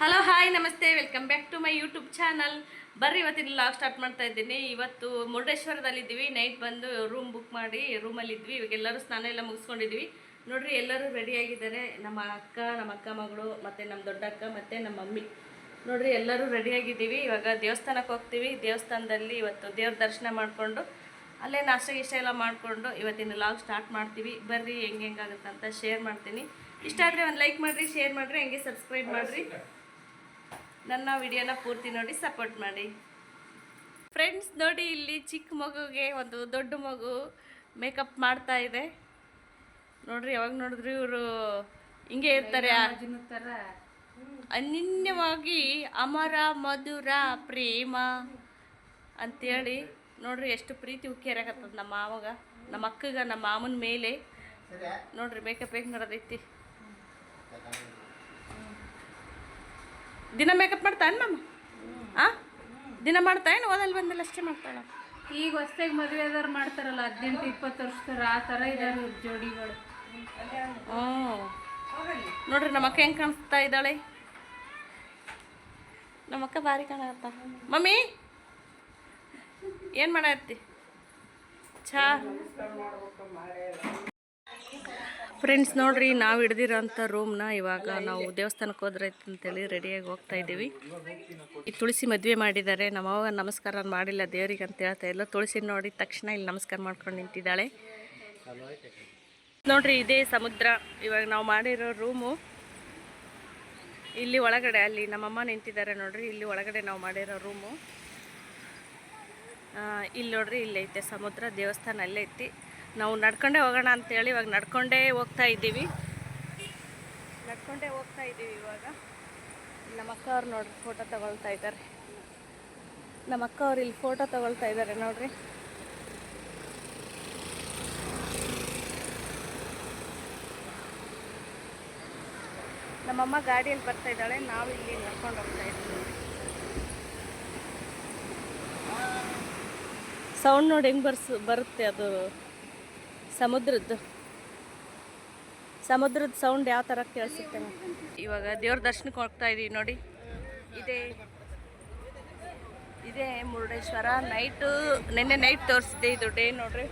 Hello hi ನಮಸ್ತೆ welcome back to my YouTube channel ಬರ್ರಿ, ಇವತ್ತಿನ ಲಾಗ್ ಸ್ಟಾರ್ಟ್ ಮಾಡ್ತಾ ಇದ್ದೀನಿ. ಇವತ್ತು ಮುರುಡೇಶ್ವರದಲ್ಲಿದ್ದೀವಿ. ನೈಟ್ ಬಂದು ರೂಮ್ ಬುಕ್ ಮಾಡಿ ರೂಮಲ್ಲಿದ್ವಿ ಇವಾಗ ಎಲ್ಲರೂ ಸ್ನಾನ ಎಲ್ಲ ಮುಗಿಸ್ಕೊಂಡಿದ್ವಿ ನೋಡ್ರಿ, ಎಲ್ಲರೂ ರೆಡಿಯಾಗಿದ್ದಾರೆ ನಮ್ಮ ಅಕ್ಕ ನಮ್ಮ ಅಕ್ಕ ಮಗಳು, ಮತ್ತು ನಮ್ಮ ದೊಡ್ಡ ಅಕ್ಕ ಮತ್ತು ನಮ್ಮ ಮಮ್ಮಿ. ನೋಡ್ರಿ, ಎಲ್ಲರೂ ರೆಡಿಯಾಗಿದ್ದೀವಿ ಇವಾಗ ದೇವಸ್ಥಾನಕ್ಕೆ ಹೋಗ್ತೀವಿ. ದೇವಸ್ಥಾನದಲ್ಲಿ ಇವತ್ತು ದೇವ್ರ ದರ್ಶನ ಮಾಡಿಕೊಂಡು, ಅಲ್ಲೇ ನಾಷ್ಟ ಗಿಷ್ಟ ಎಲ್ಲ ಮಾಡಿಕೊಂಡು ಇವತ್ತಿನ ಲಾಗ್ ಸ್ಟಾರ್ಟ್ ಮಾಡ್ತೀವಿ. ಬರ್ರಿ, ಹೆಂಗೆ ಹೆಂಗಾಗುತ್ತೆ ಅಂತ ಶೇರ್ ಮಾಡ್ತೀನಿ. ಇಷ್ಟ ಆದರೆ ಒಂದು ಲೈಕ್ ಮಾಡಿರಿ ಶೇರ್ ಮಾಡಿರಿ, ಹೆಂಗೆ ಸಬ್ಸ್ಕ್ರೈಬ್ ಮಾಡಿರಿ. ನನ್ನ ವಿಡಿಯೋನ ಪೂರ್ತಿ ನೋಡಿ ಸಪೋರ್ಟ್ ಮಾಡಿ. ಫ್ರೆಂಡ್ಸ್ ನೋಡಿ ಇಲ್ಲಿ ಚಿಕ್ಕ ಮಗುಗೆ ಒಂದು ದೊಡ್ಡ ಮಗು ಮೇಕಪ್ ಮಾಡ್ತಾ ಇದೆ. ನೋಡ್ರಿ, ಯಾವಾಗ ನೋಡಿದ್ರು ಇವರು ಹಿಂಗೆ ಇರ್ತಾರೆ. ಅನನ್ಯವಾಗಿ ಅಮರ, ಮಧುರ, ಪ್ರೇಮ ಅಂತೇಳಿ ನೋಡ್ರಿ ಎಷ್ಟು ಪ್ರೀತಿ ಉಕ್ಕೇರಾಕತ್ತದ ನಮ್ಮ ಮಾವಾಗ, ನಮ್ಮ ಅಕ್ಕಗ, ನಮ್ಮ ಮಾಮನ ಮೇಲೆ. ನೋಡ್ರಿ ಮೇಕಪ್ ಹೇಗೆ ನಡೆದೈತಿ. ದಿನ ಮೇಕಪ್ ಮಾಡ್ತಾನೆ ನಮ್ಮ ಆ? ದಿನ ಮಾಡ್ತಾ ಏನು? ಓದಲ್ಲಿ ಬಂದಲ್ಲ ಅಷ್ಟೇ ಮಾಡ್ತಾಳೆ? ಈಗ ಹೊಸ್ದಾಗಿ ಮದುವೆ ಆದವ್ರು ಮಾಡ್ತಾರಲ್ಲ ಹದಿನೆಂಟು ಇಪ್ಪತ್ತು ವರ್ಷದವ್ರು ಆ ಥರ ಇದ್ದಾರೆ ಜೋಡಿಗಳು. ಹ್ಞೂ ನೋಡ್ರಿ ನಮ್ಮ ಅಕ್ಕ ಹೆಂಗೆ ಕಾಣಿಸ್ತಾ ಇದ್ದಾಳೆ? ನಮ್ಮಕ್ಕ ಭಾರಿ ಕಾಣತ್ತ ಮಮ್ಮಿ? ಏನು ಮಾಡತ್ತಿ ಚಾ? ಫ್ರೆಂಡ್ಸ್ ನೋಡ್ರಿ, ನಾವು ಹಿಡ್ದಿರೋಂಥ ರೂಮ್ನ ಇವಾಗ ನಾವು ದೇವಸ್ಥಾನಕ್ಕೆ ಹೋದ್ರೆ ಅಂತೇಳಿ ರೆಡಿಯಾಗಿ ಹೋಗ್ತಾ ಇದ್ದೀವಿ. ಈ ತುಳಸಿ ಮದುವೆ ಮಾಡಿದ್ದಾರೆ. ನಮ್ಮವ್ವ ನಮಸ್ಕಾರ ಮಾಡಿಲ್ಲ, ದೇವ್ರಿಗೆ ಅಂತ ಹೇಳ್ತಾ ಇಲ್ಲ. ತುಳಸಿ ನೋಡಿ ತಕ್ಷಣ ಇಲ್ಲಿ ನಮಸ್ಕಾರ ಮಾಡ್ಕೊಂಡು ನಿಂತಿದ್ದಾಳೆ. ನೋಡ್ರಿ, ಇದೇ ಸಮುದ್ರ. ಇವಾಗ ನಾವು ಮಾಡಿರೋ ರೂಮು ಇಲ್ಲಿ ಒಳಗಡೆ, ಅಲ್ಲಿ ನಮ್ಮಮ್ಮ ನಿಂತಿದ್ದಾರೆ ನೋಡ್ರಿ. ಇಲ್ಲಿ ಒಳಗಡೆ ನಾವು ಮಾಡಿರೋ ರೂಮು ಇಲ್ಲಿ ನೋಡ್ರಿ, ಇಲ್ಲಿ ಐತೆ ಸಮುದ್ರ. ದೇವಸ್ಥಾನ ಅಲ್ಲೇ ಐತಿ. ನಾವು ನಡ್ಕೊಂಡೇ ಹೋಗೋಣ ಅಂತೇಳಿ ಇವಾಗ ನಡ್ಕೊಂಡೇ ಹೋಗ್ತಾ ಇದ್ದೀವಿ. ನಡ್ಕೊಂಡೇ ಹೋಗ್ತಾ ಇದ್ದೀವಿ ಇವಾಗ. ನಮ್ಮ ಅಕ್ಕ ಅವ್ರು ನೋಡ್ರಿ ಫೋಟೋ ತಗೊಳ್ತಾ ಇದ್ದಾರೆ. ನಮ್ಮ ಅಕ್ಕ ಅವ್ರು ಇಲ್ಲಿ ಫೋಟೋ ತಗೊಳ್ತಾ ಇದ್ದಾರೆ ನೋಡ್ರಿ. ನಮ್ಮಮ್ಮ ಗಾಡಿಯಲ್ಲಿ ಬರ್ತಾ ಇದ್ದಾಳೆ, ನಾವು ಇಲ್ಲಿ ನಡ್ಕೊಂಡು ಹೋಗ್ತಾ ಇದ್ದೀವಿ ಸೌಂಡ್ ನೋಡಿ ಹೆಂಗೆ ಬರ್ಸ್ ಬರುತ್ತೆ ಅದು? ಸಮುದ್ರದ್ದು. ಸಮುದ್ರದ ಸೌಂಡ್ ಯಾವ ಥರ ಕೇಳಿಸುತ್ತೆ? ಇವಾಗ ದೇವ್ರ ದರ್ಶನಕ್ಕೆ ಹೋಗ್ತಾ ಇದೀವಿ ನೋಡಿ. ಇದೇ ಇದೇ ಮುರುಡೇಶ್ವರ. ನೈಟು ನಿನ್ನೆ ನೈಟ್ ತೋರಿಸಿದೆ ಇದು ಡೇ ನೋಡ್ರಿ.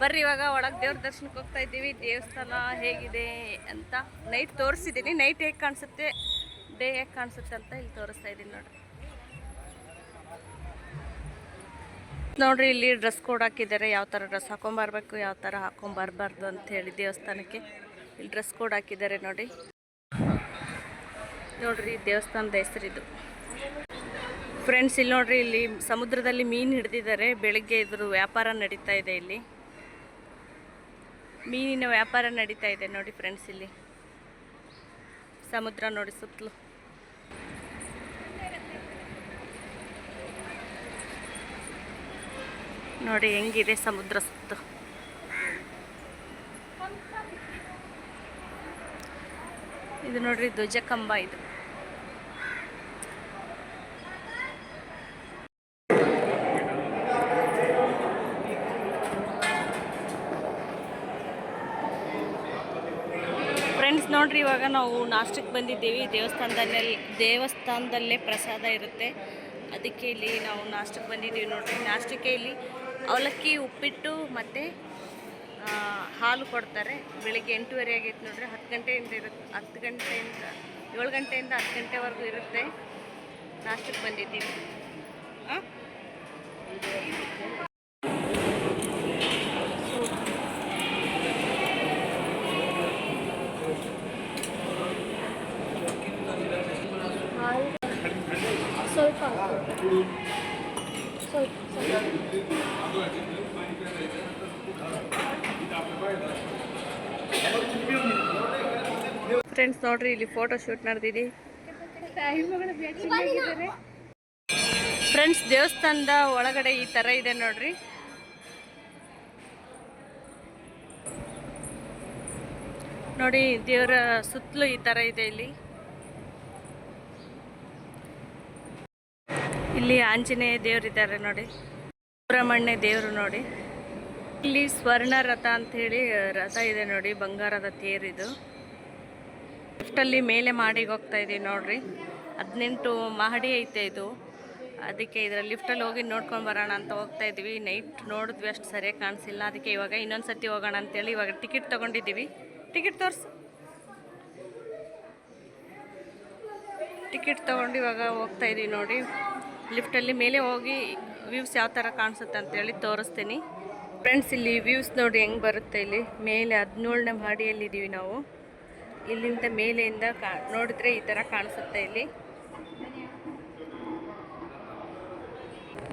ಬರ್ರಿ ಇವಾಗ, ಒಳಗೆ ದೇವ್ರ ದರ್ಶನಕ್ಕೆ ಹೋಗ್ತಾ ಇದ್ದೀವಿ. ದೇವಸ್ಥಾನ ಹೇಗಿದೆ ಅಂತ. ನೈಟ್ ತೋರಿಸಿದ್ದೀನಿ. ನೈಟ್ ಹೇಗೆ ಕಾಣಿಸುತ್ತೆ? ಡೇ ಹೇಗೆ ಕಾಣಿಸುತ್ತೆ ಅಂತ ಇಲ್ಲಿ ತೋರಿಸ್ತಾ ಇದ್ದೀನಿ ನೋಡ್ರಿ. ನೋಡ್ರಿ, ಇಲ್ಲಿ ಡ್ರೆಸ್ ಕೋಡ್ ಹಾಕಿದ್ದಾರೆ. ಯಾವ ತರ ಡ್ರೆಸ್ ಹಾಕೊಂಬರ್ಬೇಕು ಯಾವ ಥರ ಹಾಕೊಂಬರ್ಬಾರ್ದು ಅಂತ ಹೇಳಿ ದೇವಸ್ಥಾನಕ್ಕೆ ಇಲ್ಲಿ ಡ್ರೆಸ್ ಕೋಡ್ ಹಾಕಿದ್ದಾರೆ ನೋಡಿ. ನೋಡ್ರಿ, ದೇವಸ್ಥಾನದ ಹೆಸರಿದು ಫ್ರೆಂಡ್ಸ್ ಇಲ್ಲಿ ನೋಡ್ರಿ, ಇಲ್ಲಿ ಸಮುದ್ರದಲ್ಲಿ ಮೀನು ಹಿಡಿದಿದ್ದಾರೆ. ಬೆಳಿಗ್ಗೆ ಇದ್ರ ವ್ಯಾಪಾರ ನಡೀತಾ ಇದೆ ಇಲ್ಲಿ. ಮೀನಿನ ವ್ಯಾಪಾರ ನಡೀತಾ ಇದೆ ನೋಡಿ ಫ್ರೆಂಡ್ಸ್ ಇಲ್ಲಿ. ಸಮುದ್ರ ನೋಡಿ ಸುತ್ತಲೂ. ನೋಡಿ ಹೆಂಗಿದೆ ಸಮುದ್ರ ಸುತ್ತು. ಇದು ನೋಡ್ರಿ ಧ್ವಜ ಕಂಬ ಇದು. ಫ್ರೆಂಡ್ಸ್ ನೋಡ್ರಿ ಇವಾಗ ನಾವು ನಾಷ್ಟಕ್ಕೆ ಬಂದಿದ್ದೀವಿ. ದೇವಸ್ಥಾನದಲ್ಲಿ, ದೇವಸ್ಥಾನದಲ್ಲೇ ಪ್ರಸಾದ ಇರುತ್ತೆ. ಅದಕ್ಕೆ ಇಲ್ಲಿ ನಾವು ನಾಷ್ಟಕ್ಕೆ ಬಂದಿದ್ದೀವಿ ನೋಡ್ರಿ. ನಾಷ್ಟಕ್ಕೆ ಇಲ್ಲಿ ಅವಲಕ್ಕಿ, ಉಪ್ಪಿಟ್ಟು ಮತ್ತು ಹಾಲು ಕೊಡ್ತಾರೆ. ಬೆಳಿಗ್ಗೆ ಎಂಟೂವರೆ ಆಗೈತೆ ನೋಡ್ರಿ. ಹತ್ತು ಗಂಟೆಯಿಂದ ಇರುತ್ತೆ ಹತ್ತು ಗಂಟೆಯಿಂದ, ಏಳು ಗಂಟೆಯಿಂದ ಹತ್ತು ಗಂಟೆವರೆಗೂ ಇರುತ್ತೆ. ನಾಷ್ಟಕ್ಕೆ ಬಂದಿದ್ದೀವಿ. ಫ್ರೆಂಡ್ಸ್ ನೋಡ್ರಿ, ಇಲ್ಲಿ ಫೋಟೋ ಶೂಟ್ ನಡೆದಿದೆ. ಫ್ರೆಂಡ್ಸ್ ದೇವಸ್ಥಾನದ ಒಳಗಡೆ ಈ ತರ ಇದೆ ನೋಡ್ರಿ. ನೋಡಿ, ದೇವರ ಸುತ್ತಲೂ ಈ ತರ ಇದೆ ಇಲ್ಲಿ. ಇಲ್ಲಿ ಆಂಜನೇಯ ದೇವರಿದ್ದಾರೆ ನೋಡಿ. ಸುಬ್ರಹ್ಮಣ್ಯ ದೇವರು ನೋಡಿ. ಇಲ್ಲಿ ಸ್ವರ್ಣ ರಥ ಅಂತ ಹೇಳಿ ರಥ ಇದೆ ನೋಡಿ, ಬಂಗಾರದ ತೇರಿದು ಲಿಫ್ಟಲ್ಲಿ ಮೇಲೆ ಮಾಡಿಗೆ ಹೋಗ್ತಾ ಇದ್ದೀವಿ ನೋಡ್ರಿ. ಹದಿನೆಂಟು ಮಹಡಿ ಐತೆ ಇದು. ಅದಕ್ಕೆ ಇದರ ಲಿಫ್ಟಲ್ಲಿ ಹೋಗಿ ನೋಡ್ಕೊಂಡು ಬರೋಣ ಅಂತ ಹೋಗ್ತಾ ಇದ್ವಿ ನೈಟ್ ನೋಡಿದ್ವಿ ಅಷ್ಟು ಸರಿಯಾಗಿ ಕಾಣಿಸಿಲ್ಲ. ಅದಕ್ಕೆ ಇವಾಗ ಇನ್ನೊಂದು ಸರ್ತಿ ಹೋಗೋಣ ಅಂತೇಳಿ ಇವಾಗ ಟಿಕೆಟ್ ತೊಗೊಂಡಿದ್ದೀವಿ. ಟಿಕೆಟ್ ತೋರಿಸು. ಟಿಕೆಟ್ ತೊಗೊಂಡು ಇವಾಗ ಹೋಗ್ತಾ ಇದ್ದೀವಿ ನೋಡಿ. ಲಿಫ್ಟಲ್ಲಿ ಮೇಲೆ ಹೋಗಿ ವ್ಯೂಸ್ ಯಾವ ಥರ ಕಾಣಿಸುತ್ತೆ ಅಂತೇಳಿ ತೋರಿಸ್ತೀನಿ. ಫ್ರೆಂಡ್ಸ್ ಇಲ್ಲಿ ವ್ಯೂಸ್ ನೋಡಿ ಹೆಂಗೆ ಬರುತ್ತೆ ಇಲ್ಲಿ. ಮೇಲೆ ಹದಿನೇಳನೇ ಮಹಡಿಯಲ್ಲಿದ್ದೀವಿ ನಾವು. ಇಲ್ಲಿಂದ ಮೇಲೆಯಿಂದ ಕಾ, ನೋಡಿದ್ರೆ ಈ ಥರ ಕಾಣಿಸುತ್ತೆ ಇಲ್ಲಿ.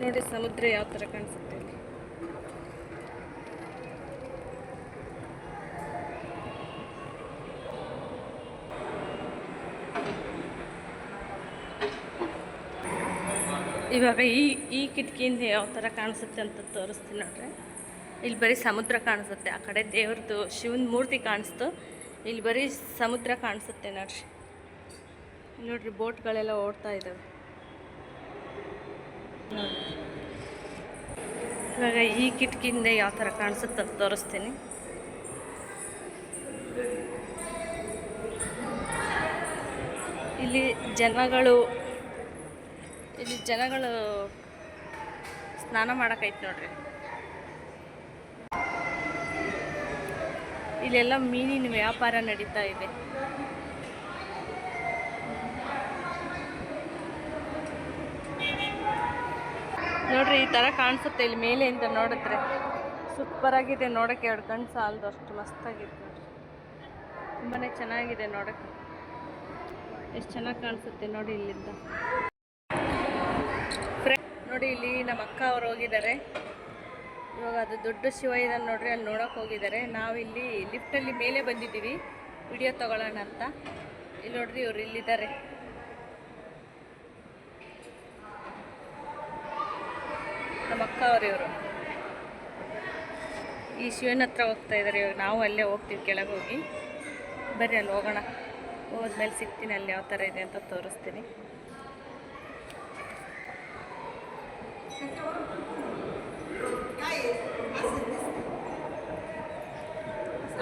ನೋಡಿ ಸಮುದ್ರ ಯಾವ ಥರ ಕಾಣಿಸುತ್ತೆ ಇಲ್ಲಿ. ಇವಾಗ ಈ ಈ ಕಿಟಕಿಯಿಂದ ಯಾವ ಥರ ಕಾಣಿಸುತ್ತೆ ಅಂತ ತೋರಿಸ್ತೀನಿ ನೋಡ್ರಿ. ಇಲ್ಲಿ ಬರೀ ಸಮುದ್ರ ಕಾಣಿಸುತ್ತೆ. ಆ ಕಡೆ ದೇವ್ರದ್ದು ಶಿವನ ಮೂರ್ತಿ ಕಾಣಿಸ್ತು. ಇಲ್ಲಿ ಬರೀ ಸಮುದ್ರ ಕಾಣಿಸುತ್ತೆ ನೋಡ್ರಿ ನೋಡ್ರಿ ಬೋಟ್ಗಳೆಲ್ಲ ಓಡ್ತಾ ಇದ್ದಾವೆ. ಇವಾಗ ಈ ಕಿಟಕಿಯಿಂದ ಯಾವ ಥರ ಕಾಣಿಸುತ್ತೆ ಅಂತ ತೋರಿಸ್ತೀನಿ. ಇಲ್ಲಿ ಜನಗಳು ಇಲ್ಲಿ ಜನಗಳು ಸ್ನಾನ ಮಾಡೋಕ್ಕೈತೆ ನೋಡ್ರಿ. ಇಲ್ಲೆಲ್ಲ ಮೀನಿನ ವ್ಯಾಪಾರ ನಡೀತಾ ಇದೆ. ನೋಡ್ರಿ ಈ ತರ ಕಾಣಿಸುತ್ತೆ ಇಲ್ಲಿ ಮೇಲೆಯಿಂದ ನೋಡಿದ್ರೆ. ಸೂಪರ್ ಆಗಿದೆ ನೋಡಕ್ಕೆ, ಎರಡು ಕಣ್ಣು ಸಾಲದು ಅಷ್ಟು ಮಸ್ತಾಗಿದೆ ತುಂಬಾನೇ ತುಂಬಾ ಚೆನ್ನಾಗಿದೆ ನೋಡಕ್ಕೆ. ಎಷ್ಟು ಚೆನ್ನಾಗಿ ಕಾಣಿಸುತ್ತೆ ನೋಡಿ ಇಲ್ಲಿಂದ. ನೋಡಿ ಇಲ್ಲಿ ನಮ್ಮ ಅಕ್ಕ ಅವ್ರು ಹೋಗಿದ್ದಾರೆ. ಇವಾಗ ಅದು ದೊಡ್ಡ ಶಿವ ನೋಡ್ರಿ, ಅಲ್ಲಿ ನೋಡೋಕೆ ಹೋಗಿದ್ದಾರೆ. ನಾವಿಲ್ಲಿ ಲಿಫ್ಟಲ್ಲಿ ಮೇಲೆ ಬಂದಿದ್ದೀವಿ. ವಿಡಿಯೋ ತಗೊಳ್ಳೋಣ ಅಂತ. ಇಲ್ಲಿ ನೋಡ್ರಿ ಇವ್ರು ಇಲ್ಲಿದ್ದಾರೆ. ನಮ್ಮ ಅಕ್ಕ ಇವರು. ಈ ಶಿವನ ಹತ್ರ ಹೋಗ್ತಾ ಇದ್ದಾರೆ ಇವಾಗ ನಾವು ಅಲ್ಲೇ ಹೋಗ್ತೀವಿ ಕೆಳಗೆ ಹೋಗಿ. ಬರ್ರಿ, ಅಲ್ಲಿ ಹೋಗೋಣ. ಹೋದ್ಮೇಲೆ ಸಿಗ್ತೀನಿ ಅಲ್ಲಿ ಯಾವ ಥರ ಇದೆ ಅಂತ ತೋರಿಸ್ತೀನಿ.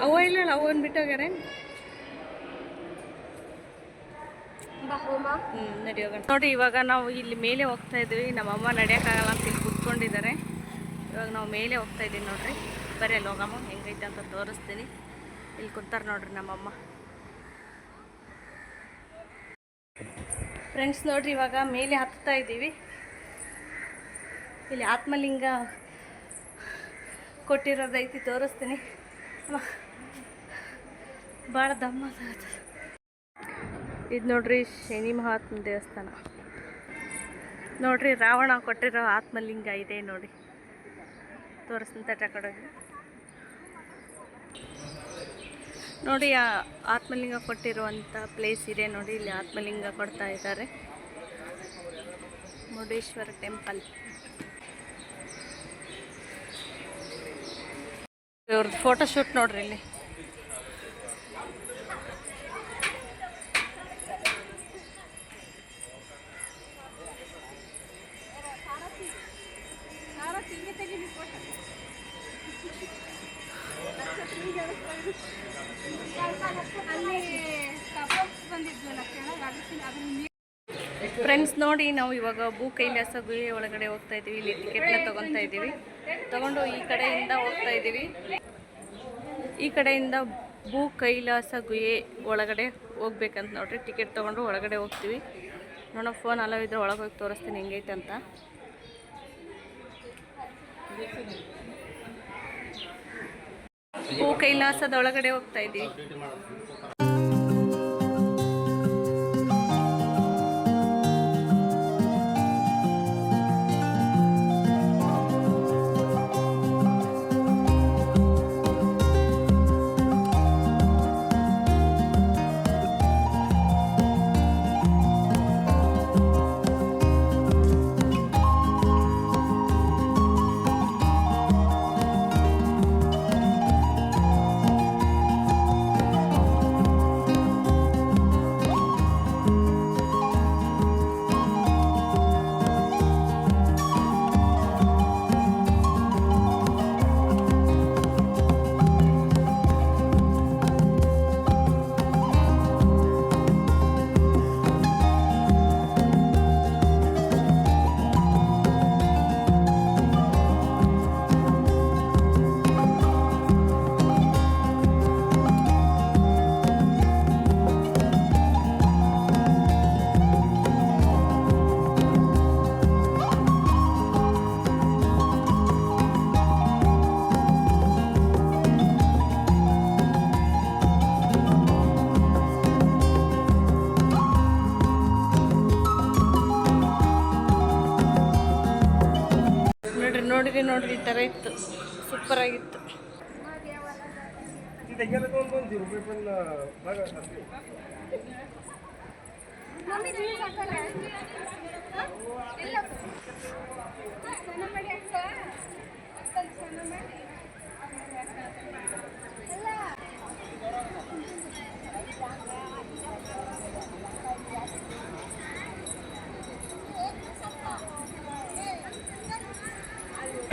ಅವ ಇಲ್ಲ ಬಿಟ್ಟೋಗ್ಯಾರೆ ಹ್ಞೂ ನಡಿ ಹೋಗೋಣ. ನೋಡಿ ಇವಾಗ ನಾವು ಇಲ್ಲಿ ಮೇಲೆ ಹೋಗ್ತಾ ಇದ್ವಿ. ನಮ್ಮಮ್ಮ ನಡೆಯೋಕ್ಕಾಗಲ್ಲ ಅಂತ ಇಲ್ಲಿ ಕುತ್ಕೊಂಡಿದ್ದಾರೆ. ಇವಾಗ ನಾವು ಮೇಲೆ ಹೋಗ್ತಾ ಇದ್ದೀವಿ ನೋಡ್ರಿ. ಬರೀ ಅಲ್ಲಿ ಹೋಗಮ್ಮ ಹೆಂಗೈತೆ ಅಂತ ತೋರಿಸ್ತೀನಿ. ಇಲ್ಲಿ ಕುಂತಾರೆ ನೋಡ್ರಿ ನಮ್ಮಮ್ಮ ಫ್ರೆಂಡ್ಸ್ ನೋಡ್ರಿ ಇವಾಗ ಮೇಲೆ ಹತ್ತಾ ಇದ್ದೀವಿ. ಇಲ್ಲಿ ಆತ್ಮಲಿಂಗ ಕೊಟ್ಟಿರೋದೈತಿ ತೋರಿಸ್ತೀನಿ. ಅಮ್ಮ. ಭಾಳ ದಮ್ಮ ಇದು ನೋಡ್ರಿ ಶನಿ ಮಹಾತ್ಮ ದೇವಸ್ಥಾನ. ನೋಡ್ರಿ ರಾವಣ ಕೊಟ್ಟಿರೋ ಆತ್ಮಲಿಂಗ ಇದೆ ನೋಡಿ ತೋರಿಸ್ತ ಕಡೆ ನೋಡಿ ಆ ಆತ್ಮಲಿಂಗ ಕೊಟ್ಟಿರುವಂಥ ಪ್ಲೇಸ್ ಇದೆ ನೋಡಿ, ಇಲ್ಲಿ ಆತ್ಮಲಿಂಗ ಕೊಡ್ತಾ ಇದ್ದಾರೆ. ಮುರುಡೇಶ್ವರ ಟೆಂಪಲ್ ಇವ್ರದ್ದು ಫೋಟೋಶೂಟ್ ನೋಡ್ರಿ ಇಲ್ಲಿ. ಫ್ರೆಂಡ್ಸ್ ನೋಡಿ ನಾವು ಇವಾಗ ಭೂ ಕೈಲಾಸ ಗುಹೆ ಒಳಗಡೆ ಹೋಗ್ತಾ ಇದ್ದೀವಿ, ಇಲ್ಲಿ ಟಿಕೆಟ್ನ ತಗೊತಾ ಇದ್ದೀವಿ. ತಗೊಂಡು ಈ ಕಡೆಯಿಂದ ಹೋಗ್ತಾ ಇದ್ದೀವಿ. ಈ ಕಡೆಯಿಂದ ಭೂ ಕೈಲಾಸ ಗುಹೆ ಒಳಗಡೆ ಹೋಗ್ಬೇಕಂತ ನೋಡ್ರಿ. ಟಿಕೆಟ್ ತೊಗೊಂಡು ಒಳಗಡೆ ಹೋಗ್ತೀವಿ. ನೋಡೋ ಫೋನ್ ಅಲೋ ಇದ್ರೆ ಒಳಗೆ ಹೋಗಿ ತೋರಿಸ್ತೀನಿ ಹೆಂಗೈತೆ ಅಂತ. ಭೂ ಕೈಲಾಸದ ಒಳಗಡೆ ಹೋಗ್ತಾ ಇದ್ದೀವಿ. ನೋಡ್ರಿ ಈ ಥರ ಇತ್ತು. ಸೂಪರ್ ಆಗಿತ್ತು.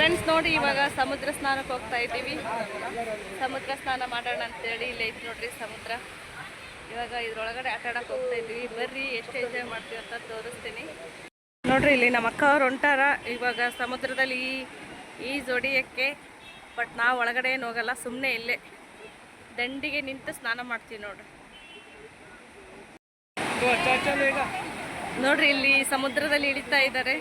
ಫ್ರೆಂಡ್ಸ್ ನೋಡಿ ಇವಾಗ ಸಮುದ್ರ ಸ್ನಾನಕ್ಕೆ ಹೋಗ್ತಾ ಇದ್ದೀವಿ. ಸಮುದ್ರ ಸ್ನಾನ ಮಾಡೋಣ ಅಂತೇಳಿ ಇಲ್ಲಿ ಐತಿ ನೋಡ್ರಿ ಸಮುದ್ರ. ಇವಾಗ ಇದ್ರೊಳಗಡೆ ಆಟ ಆಡಕ್ಕೆ ಹೋಗ್ತಾ ಇದ್ದೀವಿ. ಬರ್ರಿ, ಎಷ್ಟು ಎಂಜಾಯ್ ಮಾಡ್ತೀವಿ ಅಂತ ತೋರಿಸ್ತೀನಿ. ನೋಡ್ರಿ, ಇಲ್ಲಿ ನಮ್ಮ ಅಕ್ಕ ಅವ್ರು ಹೊಂಟಾರ. ಇವಾಗ ಸಮುದ್ರದಲ್ಲಿ ಈ ಈ ಜೋಡಿಯಕ್ಕೆ ಬಟ್ ನಾವು ಒಳಗಡೆ ಏನು ಹೋಗಲ್ಲ ಸುಮ್ಮನೆ ಇಲ್ಲೇ. ದಂಡಿಗೆ ನಿಂತು ಸ್ನಾನ ಮಾಡ್ತೀವಿ ನೋಡ್ರಿ. ನೋಡ್ರಿ, ಇಲ್ಲಿ ಸಮುದ್ರದಲ್ಲಿ ಇಳಿತಾ ಇದ್ದಾರೆ.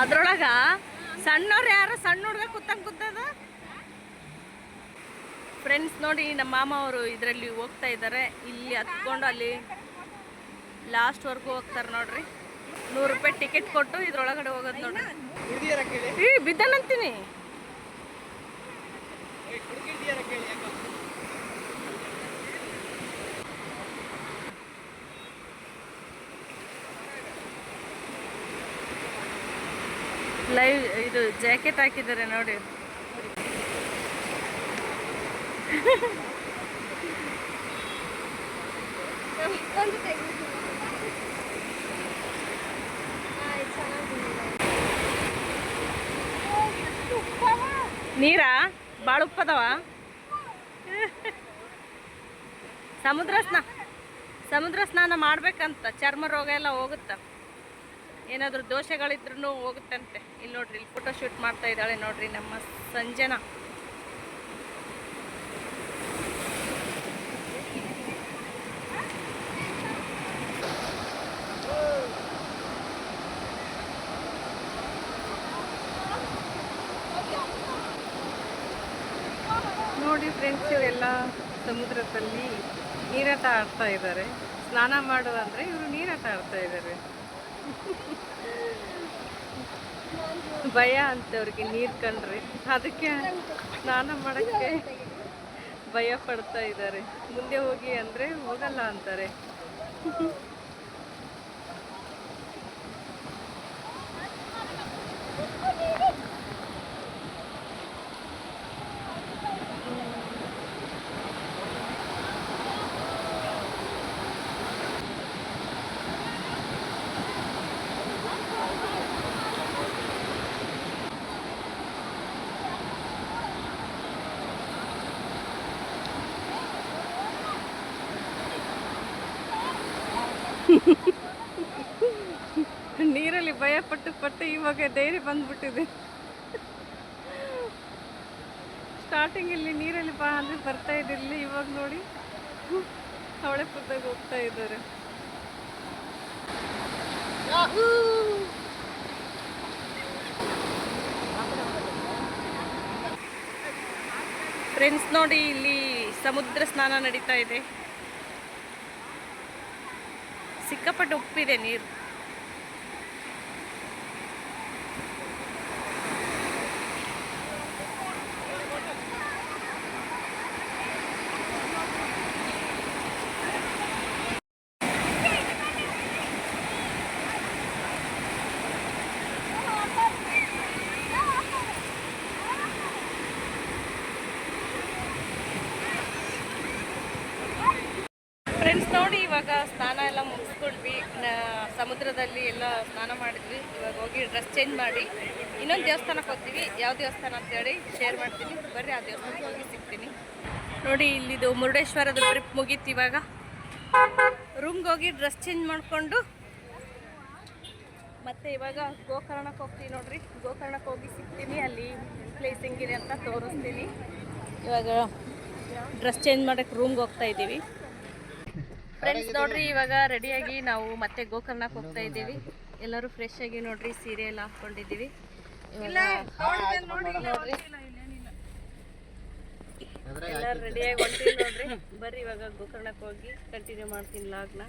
ಅದ್ರೊಳಗ ಸಣ್ಣವ್ರು ಯಾರು? ಸಣ್ಣ ಹುಡುಗ ಕುತ್ತಂಗ್ ಕೂತದ ಫ್ರೆಂಡ್ಸ್ ನೋಡಿ ನಮ್ಮ ಮಾಮ ಅವರು ಇದರಲ್ಲಿ ಹೋಗ್ತಾ ಇದ್ದಾರೆ ಇಲ್ಲಿ ಹತ್ಕೊಂಡು ಅಲ್ಲಿ ಲಾಸ್ಟ್ವರೆಗೂ ಹೋಗ್ತಾರೆ ನೋಡ್ರಿ. ನೂರು ರೂಪಾಯಿ ಟಿಕೆಟ್ ಕೊಟ್ಟು ಇದ್ರೊಳಗಡೆ ಹೋಗೋದು ನೋಡ್ರಿ. ಈ ಬಿದ್ದನಂತೀನಿ. ಲೈವ್ ಇದು ಜಾಕೆಟ್ ಹಾಕಿದ್ದಾರೆ ನೋಡಿ. ನೀರಾ? ಭಾಳ ಉಪ್ಪದವ? ಸಮುದ್ರ ಸ್ನಾನ ಸಮುದ್ರ ಸ್ನಾನ ಮಾಡ್ಬೇಕಂತ ಚರ್ಮ ರೋಗ ಎಲ್ಲ ಹೋಗುತ್ತ. ಏನಾದರೂ ದೋಷಗಳಿದ್ರೂ ಹೋಗುತ್ತಂತೆ. ಇಲ್ಲಿ ನೋಡ್ರಿ, ಇಲ್ಲಿ ಫೋಟೋ ಶೂಟ್ ಮಾಡ್ತಾ ಇದ್ದಾಳೆ ನೋಡ್ರಿ ನಮ್ಮ ಸಂಜನಾ. ನೋಡಿ ಫ್ರೆಂಡ್ಸ್ ಎಲ್ಲ ಸಮುದ್ರದಲ್ಲಿ ನೀರಾಟ ಆಡ್ತಾ ಇದ್ದಾರೆ. ಸ್ನಾನ ಮಾಡೋದಂದ್ರೆ ಇವರು ನೀರಾಟ ಆಡ್ತಾ ಇದ್ದಾರೆ. ಭಯ ಅಂತೆ ಅವ್ರಿಗೆ ನೀರು ಕಂಡ್ರೆ. ಅದಕ್ಕೆ ಸ್ನಾನ ಮಾಡೋಕ್ಕೆ ಭಯ ಪಡ್ತಾ ಇದ್ದಾರೆ. ಮುಂದೆ ಹೋಗಿ ಅಂದರೆ ಹೋಗಲ್ಲ ಅಂತಾರೆ. ನೀರಲ್ಲಿ ಭಯ ಪಟ್ಟು ಪಟ್ಟು ಇವಾಗ ಧೈರ್ಯ ಬಂದ್ಬಿಟ್ಟಿದೆ. ಸ್ಟಾರ್ಟಿಂಗ್ ಇಲ್ಲಿ ನೀರಲ್ಲಿ ಬಾ ಅಂದ್ರೆ ಬರ್ತಾ ಇದ್ದಿರಲಿಲ್ಲ ಇವಾಗ ನೋಡಿ. ಅವಳೆ ಪುದ್ದಾಗ ಹೋಗ್ತಾ ಇದ್ದಾರೆ. ಫ್ರೆಂಡ್ಸ್ ನೋಡಿ, ಇಲ್ಲಿ ಸಮುದ್ರ ಸ್ನಾನ ನಡೀತಾ ಇದೆ. ಸಿಕ್ಕಾಪಟ್ಟೆ ಉಪ್ಪಿದೆ ನೀರು ಫ್ರೆಂಡ್ಸ್ ನೋಡಿ ಇವಾಗ ಸ್ನಾನ ಎಲ್ಲ ಮುಗಿಸ್ಕೊಂಡ್ವಿ ನ- ಸಮುದ್ರದಲ್ಲಿ ಎಲ್ಲ ಸ್ನಾನ ಮಾಡಿದ್ವಿ. ಇವಾಗ ಹೋಗಿ ಡ್ರೆಸ್ ಚೇಂಜ್ ಮಾಡಿ. ಇನ್ನೊಂದು ದೇವಸ್ಥಾನಕ್ಕೆ ಹೋಗ್ತೀವಿ. ಯಾವ ದೇವಸ್ಥಾನ ಅಂತೇಳಿ ಶೇರ್ ಮಾಡ್ತೀನಿ. ಬರ್ರಿ, ಆ ದೇವಸ್ಥಾನಕ್ಕೆ ಹೋಗಿ ಸಿಗ್ತೀನಿ. ನೋಡಿ, ಇಲ್ಲಿದು ಮುರುಡೇಶ್ವರದ ಟ್ರಿಪ್ ಮುಗೀತು ಇವಾಗ. ರೂಮ್ಗೆ ಹೋಗಿ ಡ್ರೆಸ್ ಚೇಂಜ್ ಮಾಡಿಕೊಂಡು ಮತ್ತೆ ಇವಾಗ ಗೋಕರ್ಣಕ್ಕೆ ಹೋಗ್ತೀವಿ ನೋಡ್ರಿ. ಗೋಕರ್ಣಕ್ಕೆ ಹೋಗಿ ಸಿಗ್ತೀನಿ. ಅಲ್ಲಿ ಪ್ಲೇಸ್ ಹೆಂಗಿದೆ ಅಂತ ತೋರಿಸ್ತೀನಿ. ಇವಾಗ ಡ್ರೆಸ್ ಚೇಂಜ್ ಮಾಡೋಕ್ಕೆ ರೂಮ್ಗೆ ಹೋಗ್ತಾ ಇದ್ದೀವಿ. ಫ್ರೆಂಡ್ಸ್ ನೋಡ್ರಿ ಇವಾಗ ರೆಡಿಯಾಗಿ ನಾವು ಮತ್ತೆ ಗೋಕರ್ಣಕ್ಕೆ ಹೋಗ್ತಾ ಇದ್ದೀವಿ. ಎಲ್ಲರೂ ಫ್ರೆಶ್ ಆಗಿ ನೋಡ್ರಿ ಸೀರೆ ಎಲ್ಲ ಹಾಕೊಂಡಿದ್ದೀವಿ ಎಲ್ಲ ರೆಡಿಯಾಗಿ ಹೊಂಟೀವಿ ನೋಡ್ರಿ. ಬರ್ರಿ ಇವಾಗ ಗೋಕರ್ಣಕ್ಕೆ ಹೋಗಿ ಕಂಟಿನ್ಯೂ ಮಾಡ್ತೀನಿ ಲಾಗ್ನ